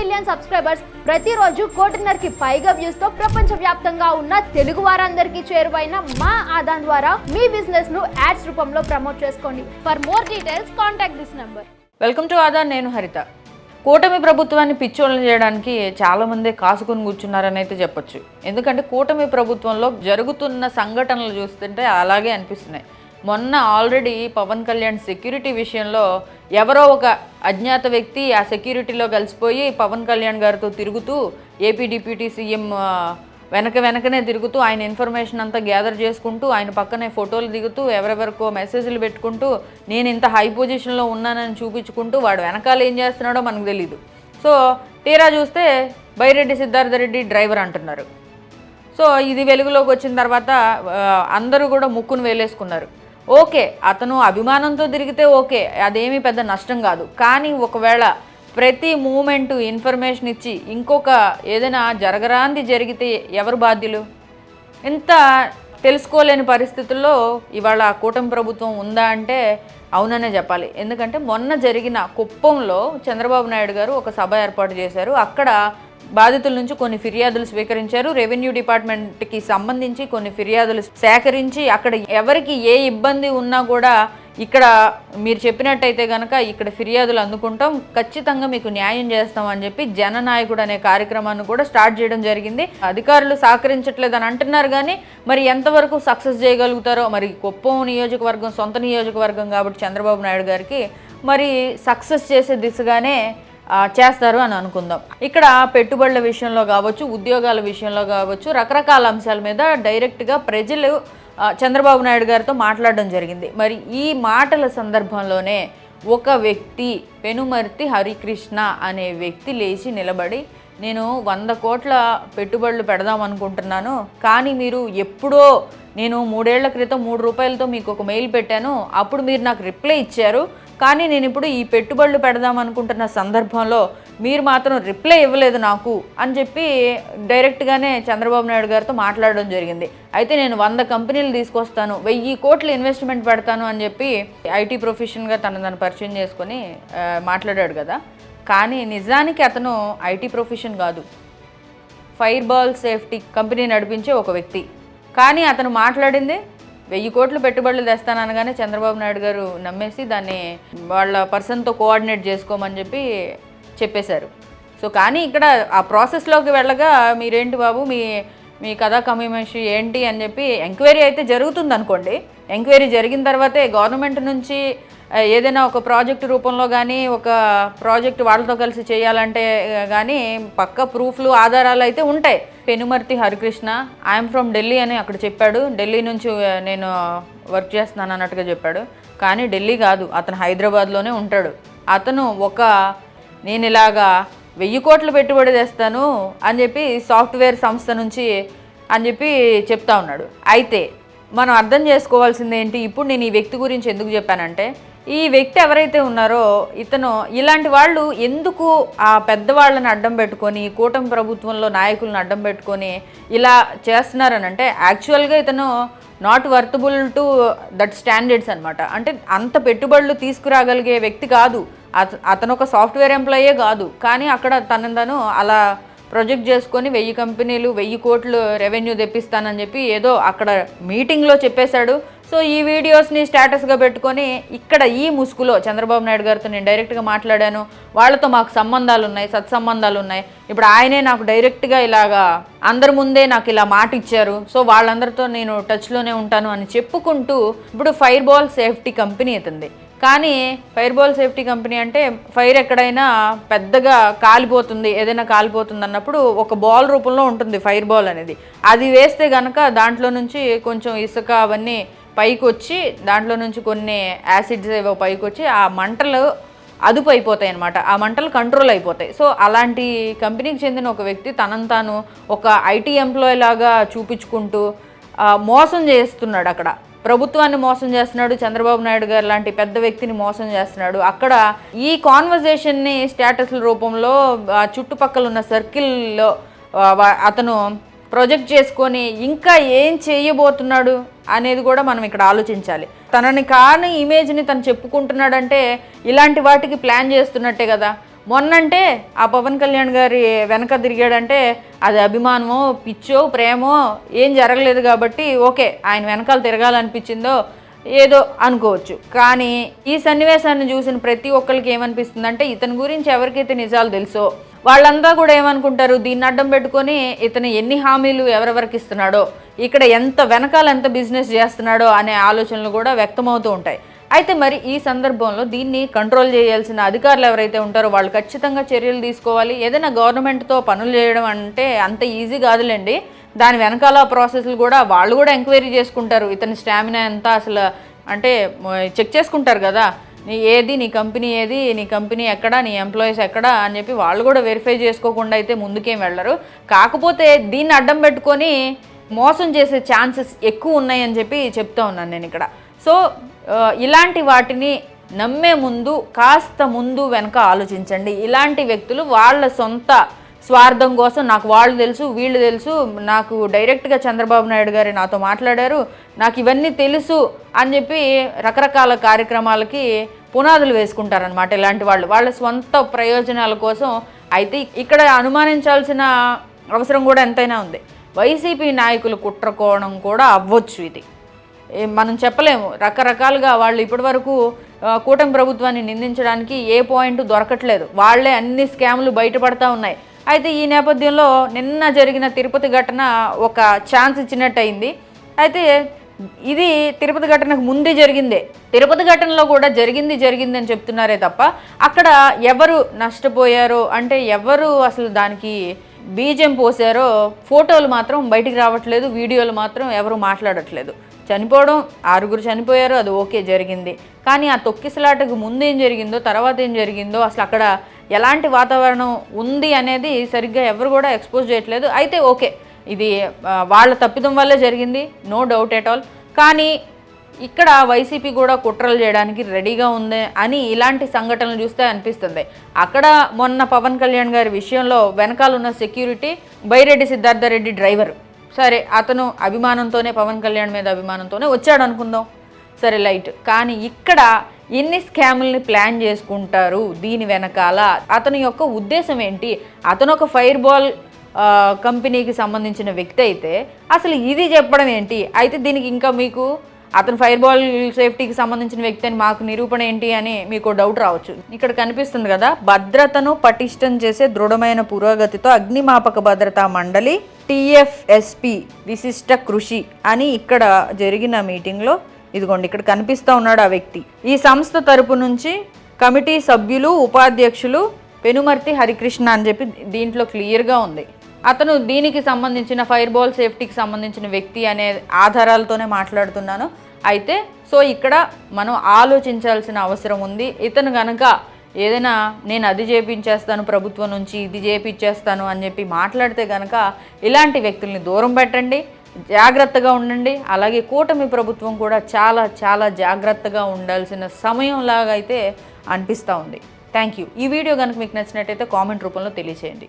Million subscribers ప్రతిరోజు కోటిన్నరకి పైగా వ్యూస్తో ప్రపంచ వ్యాప్తంగా ఉన్న తెలుగు వారందరికీ చేరువైన మా ఆదాన్ ద్వారా మీ బిజినెస్ను యాడ్స్ రూపంలో ప్రమోట్ చేసుకోండి. For more details contact this number welcome to Aadan నేను హరిత. కూటమి ప్రభుత్వాన్ని పిచ్చోళ్ళని చేయడానికి చాలా మంది కాసుకొని కూర్చున్నారని అయితే చెప్పొచ్చు. ఎందుకంటే కూటమి ప్రభుత్వంలో జరుగుతున్న సంఘటనలు చూస్తుంటే అలాగే అనిపిస్తున్నాయి. మొన్న ఆల్రెడీ పవన్ కళ్యాణ్ సెక్యూరిటీ విషయంలో ఎవరో ఒక అజ్ఞాత వ్యక్తి ఆ సెక్యూరిటీలో కలిసిపోయి పవన్ కళ్యాణ్ గారితో తిరుగుతూ ఏపీ డిప్యూటీ సీఎం వెనక వెనకనే తిరుగుతూ ఆయన ఇన్ఫర్మేషన్ అంతా గ్యాదర్ చేసుకుంటూ ఆయన పక్కనే ఫోటోలు దిగుతూ ఎవరెవరికో మెసేజ్లు పెట్టుకుంటూ నేను ఇంత హై పొజిషన్లో ఉన్నానని చూపించుకుంటూ వాడు వెనకాల ఏం చేస్తున్నాడో మనకు తెలియదు సో తీరా చూస్తే బైరెడ్డి సిద్ధార్థ రెడ్డి డ్రైవర్ అంటున్నారు. సో ఇది వెలుగులోకి వచ్చిన తర్వాత అందరూ కూడా ముక్కును వేలేసుకున్నారు. ఓకే అతను అభిమానంతో తిరిగితే ఓకే అదేమీ పెద్ద నష్టం కాదు. కానీ ఒకవేళ ప్రతి మూమెంటు ఇన్ఫర్మేషన్ ఇచ్చి ఇంకొక ఏదైనా జరగరాంది జరిగితే ఎవరు బాధ్యులు? ఇంత తెలుసుకోలేని పరిస్థితుల్లో ఇవాళ కూటమి ప్రభుత్వం ఉందా అంటే అవుననే చెప్పాలి. ఎందుకంటే మొన్న జరిగిన కుప్పంలో చంద్రబాబు నాయుడు గారు ఒక సభ ఏర్పాటు చేశారు. అక్కడ బాధితుల నుంచి కొన్ని ఫిర్యాదులు స్వీకరించారు. రెవెన్యూ డిపార్ట్మెంట్కి సంబంధించి కొన్ని ఫిర్యాదులు సేకరించి అక్కడ ఎవరికి ఏ ఇబ్బంది ఉన్నా కూడా ఇక్కడ మీరు చెప్పినట్టయితే కనుక ఇక్కడ ఫిర్యాదులు అందుకుంటాం. ఖచ్చితంగా మీకు న్యాయం చేస్తాం అని చెప్పి జననాయకుడు అనే కార్యక్రమాన్ని కూడా స్టార్ట్ చేయడం జరిగింది. అధికారులు సహకరించట్లేదని అంటున్నారు కానీ మరి ఎంతవరకు సక్సెస్ చేయగలుగుతారో మరి కుప్పం నియోజకవర్గం సొంత నియోజకవర్గం కాబట్టి చంద్రబాబు నాయుడు గారికి మరి సక్సెస్ చేసే దిశగానే చేస్తారు అని అనుకుందాం. ఇక్కడ పెట్టుబడుల విషయంలో కావచ్చు ఉద్యోగాల విషయంలో కావచ్చు రకరకాల అంశాల మీద డైరెక్ట్గా ప్రజలు చంద్రబాబు నాయుడు గారితో మాట్లాడడం జరిగింది. మరి ఈ మాటల సందర్భంలోనే ఒక వ్యక్తి పెనుమర్తి హరికృష్ణ అనే వ్యక్తి లేచి నిలబడి నేను వంద కోట్ల పెట్టుబడులు పెడదాం అనుకుంటున్నాను కానీ మీరు ఎప్పుడో నేను మూడేళ్ళ క్రితం మూడు రూపాయలతో మీకు ఒక మెయిల్ పెట్టాను అప్పుడు మీరు నాకు రిప్లై ఇచ్చారు కానీ నేను ఇప్పుడు ఈ పెట్టుబడులు పెడదాం అనుకుంటున్న సందర్భంలో మీరు మాత్రం రిప్లై ఇవ్వలేదు నాకు అని చెప్పి డైరెక్ట్గానే చంద్రబాబు నాయుడు గారితో మాట్లాడడం జరిగింది. అయితే నేను వంద కంపెనీలు తీసుకొస్తాను వెయ్యి కోట్లు ఇన్వెస్ట్మెంట్ పెడతాను అని చెప్పి ఐటీ ప్రొఫెషన్గా తను తను పరిచయం చేసుకొని మాట్లాడాడు కదా. కానీ నిజానికి అతను ఐటీ ప్రొఫెషన్ కాదు. ఫైర్ బాల్ సేఫ్టీ కంపెనీ నడిపించే ఒక వ్యక్తి. కానీ అతను మాట్లాడింది వెయ్యి కోట్లు పెట్టుబడులు తెస్తాననగానే చంద్రబాబు నాయుడు గారు నమ్మేసి దాన్ని వాళ్ళ పర్సన్తో కోఆర్డినేట్ చేసుకోమని చెప్పి చెప్పేశారు. సో కానీ ఇక్కడ ఆ ప్రాసెస్లోకి వెళ్ళగా మీరేంటి బాబు మీ మీ కథా కమీమషి ఏంటి అని చెప్పి ఎంక్వైరీ అయితే జరుగుతుంది అనుకోండి ఎంక్వైరీ జరిగిన తర్వాతే గవర్నమెంట్ నుంచి ఏదైనా ఒక ప్రాజెక్ట్ రూపంలో కానీ ఒక ప్రాజెక్ట్ వాళ్ళతో కలిసి చేయాలంటే కానీ పక్క ప్రూఫ్లు ఆధారాలు అయితే ఉంటాయి. పెనుమర్తి హరికృష్ణ ఐఎమ్ ఫ్రమ్ ఢిల్లీ అని అక్కడ చెప్పాడు. ఢిల్లీ నుంచి నేను వర్క్ చేస్తున్నాను అన్నట్టుగా చెప్పాడు. కానీ ఢిల్లీ కాదు అతను హైదరాబాద్లోనే ఉంటాడు. అతను ఒక నేను ఇలాగా వెయ్యి కోట్లు పెట్టుబడి తెస్తాను అని చెప్పి సాఫ్ట్వేర్ సంస్థ నుంచి అని చెప్పి చెప్తా ఉన్నాడు. అయితే మనం అర్థం చేసుకోవాల్సింది ఏంటి ఇప్పుడు నేను ఈ వ్యక్తి గురించి ఎందుకు చెప్పానంటే ఈ వ్యక్తి ఎవరైతే ఉన్నారో ఇతను ఇలాంటి వాళ్ళు ఎందుకు ఆ పెద్దవాళ్ళని అడ్డం పెట్టుకొని కూటమి ప్రభుత్వంలో నాయకులను అడ్డం పెట్టుకొని ఇలా చేస్తున్నారనంటే యాక్చువల్గా ఇతను not worthable to that standards అనమాట అంటే అంత పెట్టుబడులు తీసుకురాగలిగే వ్యక్తి కాదు. అత అతను ఒక సాఫ్ట్వేర్ ఎంప్లాయే కాదు. కానీ అక్కడ తనను తను అలా ప్రొజెక్ట్ చేసుకొని వెయ్యి కంపెనీలు వెయ్యి కోట్లు రెవెన్యూ తెప్పిస్తానని చెప్పి ఏదో అక్కడ మీటింగ్లో చెప్పేశాడు. సో ఈ వీడియోస్ని స్టేటస్గా పెట్టుకొని ఇక్కడ ఈ ముసుగులో చంద్రబాబు నాయుడు గారితో నేను డైరెక్ట్గా మాట్లాడాను. వాళ్ళతో మాకు సంబంధాలు ఉన్నాయి సత్సంబంధాలు ఉన్నాయి ఇప్పుడు ఆయనే నాకు డైరెక్ట్గా ఇలాగా అందరి ముందే నాకు ఇలా మాట ఇచ్చారు. సో వాళ్ళందరితో నేను టచ్లోనే ఉంటాను అని చెప్పుకుంటూ ఇప్పుడు ఫైర్ బాల్ సేఫ్టీ కంపెనీ అవుతుంది. కానీ ఫైర్ బాల్ సేఫ్టీ కంపెనీ అంటే ఫైర్ ఎక్కడైనా పెద్దగా కాలిపోతుంది ఏదైనా కాలిపోతుంది అన్నప్పుడు ఒక బాల్ రూపంలో ఉంటుంది ఫైర్ బాల్ అనేది. అది వేస్తే కనుక దాంట్లో నుంచి కొంచెం ఇసుక అవన్నీ పైకి వచ్చి దాంట్లో నుంచి కొన్ని యాసిడ్స్ ఏవో పైకి వచ్చి ఆ మంటలు అదుపు అయిపోతాయి అనమాట ఆ మంటలు కంట్రోల్ అయిపోతాయి సో అలాంటి కంపెనీకి చెందిన ఒక వ్యక్తి తనను తాను ఒక ఐటీ ఎంప్లాయీ లాగా చూపించుకుంటూ మోసం చేస్తున్నాడు అక్కడ. ప్రభుత్వాన్ని మోసం చేస్తున్నాడు చంద్రబాబు నాయుడు గారు లాంటి పెద్ద వ్యక్తిని మోసం చేస్తున్నాడు. అక్కడ ఈ కాన్వర్జేషన్ని స్టేటస్ల రూపంలో ఆ చుట్టుపక్కల ఉన్న సర్కిల్లో అతను ప్రొజెక్ట్ చేసుకొని ఇంకా ఏం చేయబోతున్నాడు అనేది కూడా మనం ఇక్కడ ఆలోచించాలి. తనని కాని ఇమేజ్ని తను చెప్పుకుంటున్నాడంటే ఇలాంటి వాటికి ప్లాన్ చేస్తున్నట్టే కదా. మొన్నంటే ఆ పవన్ కళ్యాణ్ గారి వెనక తిరిగాడంటే అది అభిమానమో పిచ్చో ప్రేమో ఏం జరగలేదు కాబట్టి ఓకే ఆయన వెనకాల తిరగాలనిపించిందో ఏదో అనుకోవచ్చు. కానీ ఈ సన్నివేశాన్ని చూసిన ప్రతి ఒక్కరికి ఏమనిపిస్తుందంటే ఇతని గురించి ఎవరికైతే నిజాలు తెలుసో వాళ్ళంతా కూడా ఏమనుకుంటారు? దీన్ని అడ్డం పెట్టుకొని ఇతను ఎన్ని హామీలు ఎవరెవరికి ఇస్తున్నాడో ఇక్కడ ఎంత వెనకాల ఎంత బిజినెస్ చేస్తున్నాడో అనే ఆలోచనలు కూడా వ్యక్తమవుతూ ఉంటాయి. అయితే మరి ఈ సందర్భంలో దీన్ని కంట్రోల్ చేయాల్సిన అధికారులు ఎవరైతే ఉంటారో వాళ్ళు ఖచ్చితంగా చర్యలు తీసుకోవాలి. ఏదైనా గవర్నమెంట్తో పనులు చేయడం అంటే అంత ఈజీ కాదులేండి. దాని వెనకాల ప్రాసెస్లు కూడా వాళ్ళు కూడా ఎంక్వైరీ చేసుకుంటారు. ఇతని స్టామినా ఎంత అసలు అంటే చెక్ చేసుకుంటారు కదా. నీ ఏది నీ కంపెనీ ఏది నీ కంపెనీ ఎక్కడ నీ ఎంప్లాయీస్ ఎక్కడ అని చెప్పి వాళ్ళు కూడా వెరిఫై చేసుకోకుండా అయితే ముందుకేం వెళ్ళరు. కాకపోతే దీన్ని అడ్డం పెట్టుకొని మోసం చేసే ఛాన్సెస్ ఎక్కువ ఉన్నాయని చెప్పి చెప్తా ఉన్నాను నేను ఇక్కడ. సో ఇలాంటి వాటిని నమ్మే ముందు కాస్త ముందు వెనక ఆలోచించండి. ఇలాంటి వ్యక్తులు వాళ్ళ సొంత స్వార్థం కోసం నాకు వాళ్ళు తెలుసు వీళ్ళు తెలుసు. నాకు డైరెక్ట్గా చంద్రబాబు నాయుడు గారు నాతో మాట్లాడారు. నాకు ఇవన్నీ తెలుసు అని చెప్పి రకరకాల కార్యక్రమాలకి పునాదులు వేసుకుంటారనమాట ఇలాంటి వాళ్ళు. వాళ్ళ సొంత ప్రయోజనాల కోసం అయితే ఇక్కడ అనుమానించాల్సిన అవసరం కూడా ఎంతైనా ఉంది. వైసీపీ నాయకులు కుట్రకోవడం కూడా అవ్వచ్చు ఇది. మనం చెప్పలేము. రకరకాలుగా వాళ్ళు ఇప్పటివరకు ఆ, కూటమి ప్రభుత్వాన్ని నిందించడానికి ఏ పాయింట్ దొరకట్లేదు. వాళ్ళే అన్ని స్కాములు బయటపడతా ఉన్నాయి. అయితే ఈ నేపథ్యంలో నిన్న జరిగిన తిరుపతి ఘటన ఒక ఛాన్స్ ఇచ్చినట్టు అయింది అయితే ఇది తిరుపతి ఘటనకు ముందే జరిగిందే. తిరుపతి ఘటనలో కూడా జరిగింది జరిగింది అని చెప్తున్నారే తప్ప అక్కడ ఎవరు నష్టపోయారో అంటే ఎవరు అసలు దానికి బీజం పోసారో ఫోటోలు మాత్రం బయటికి రావట్లేదు వీడియోలు మాత్రం ఎవరు మాట్లాడట్లేదు. చనిపోవడం ఆరుగురు చనిపోయారు అది ఓకే జరిగింది. కానీ ఆ తొక్కిసలాటకు ముందు ఏం జరిగిందో తర్వాత ఏం జరిగిందో అసలు అక్కడ ఎలాంటి వాతావరణం ఉంది అనేది సరిగ్గా ఎవరు కూడా ఎక్స్పోజ్ చేయట్లేదు. అయితే ఓకే ఇది వాళ్ళ తప్పిదం వల్లే జరిగింది నో డౌట్ ఎట్ ఆల్. కానీ ఇక్కడ వైసీపీ కూడా కుట్రలు చేయడానికి రెడీగా ఉంది అని ఇలాంటి సంఘటనలు చూస్తే అనిపిస్తుంది. అక్కడ మొన్న పవన్ కళ్యాణ్ గారి విషయంలో వెనకాల ఉన్న సెక్యూరిటీ బైరెడ్డి సిద్ధార్థరెడ్డి డ్రైవర్. సరే అతను అభిమానంతోనే పవన్ కళ్యాణ్ మీద అభిమానంతోనే వచ్చాడు అనుకుందాం సరే లైట్. కానీ ఇక్కడ ఎన్ని స్కాముల్ని ప్లాన్ చేసుకుంటారు దీని వెనకాల? అతని యొక్క ఉద్దేశం ఏంటి? అతను ఒక ఫైర్ బాల్ కంపెనీకి సంబంధించిన వ్యక్తి అయితే అసలు ఇది చెప్పడం ఏంటి? అయితే దీనికి ఇంకా మీకు అతను ఫైర్ బాల్ సేఫ్టీకి సంబంధించిన వ్యక్తి అని మాకు నిరూపణ ఏంటి అని మీకు డౌట్ రావచ్చు. ఇక్కడ కనిపిస్తుంది కదా భద్రతను పటిష్టం చేసే దృఢమైన పురోగతితో అగ్నిమాపక భద్రతా మండలి టిఎఫ్ఎస్పి విశిష్ట కృషి అని ఇక్కడ జరిగిన మీటింగ్లో ఇదిగోండి ఇక్కడ కనిపిస్తూ ఉన్నాడు ఆ వ్యక్తి. ఈ సంస్థ తరపు నుంచి కమిటీ సభ్యులు ఉపాధ్యక్షులు పెనుమర్తి హరికృష్ణ అని చెప్పి దీంట్లో క్లియర్గా ఉంది. అతను దీనికి సంబంధించిన ఫైర్ బాల్ సేఫ్టీకి సంబంధించిన వ్యక్తి అనే ఆధారాలతోనే మాట్లాడుతున్నాను. అయితే సో ఇక్కడ మనం ఆలోచించాల్సిన అవసరం ఉంది. ఇతను గనక ఏదైనా నేను అది చేపించేస్తాను ప్రభుత్వం నుంచి ఇది చేపించేస్తాను అని చెప్పి మాట్లాడితే గనక ఇలాంటి వ్యక్తుల్ని దూరం పెట్టండి. జాగ్రత్తగా ఉండండి. అలాగే కూటమి ప్రభుత్వం కూడా చాలా చాలా జాగ్రత్తగా ఉండాల్సిన సమయంలాగా అయితే అనిపిస్తూ ఉంది. థ్యాంక్ యూ ఈ వీడియో కనుక మీకు నచ్చినట్టయితే కామెంట్ రూపంలో తెలియచేయండి.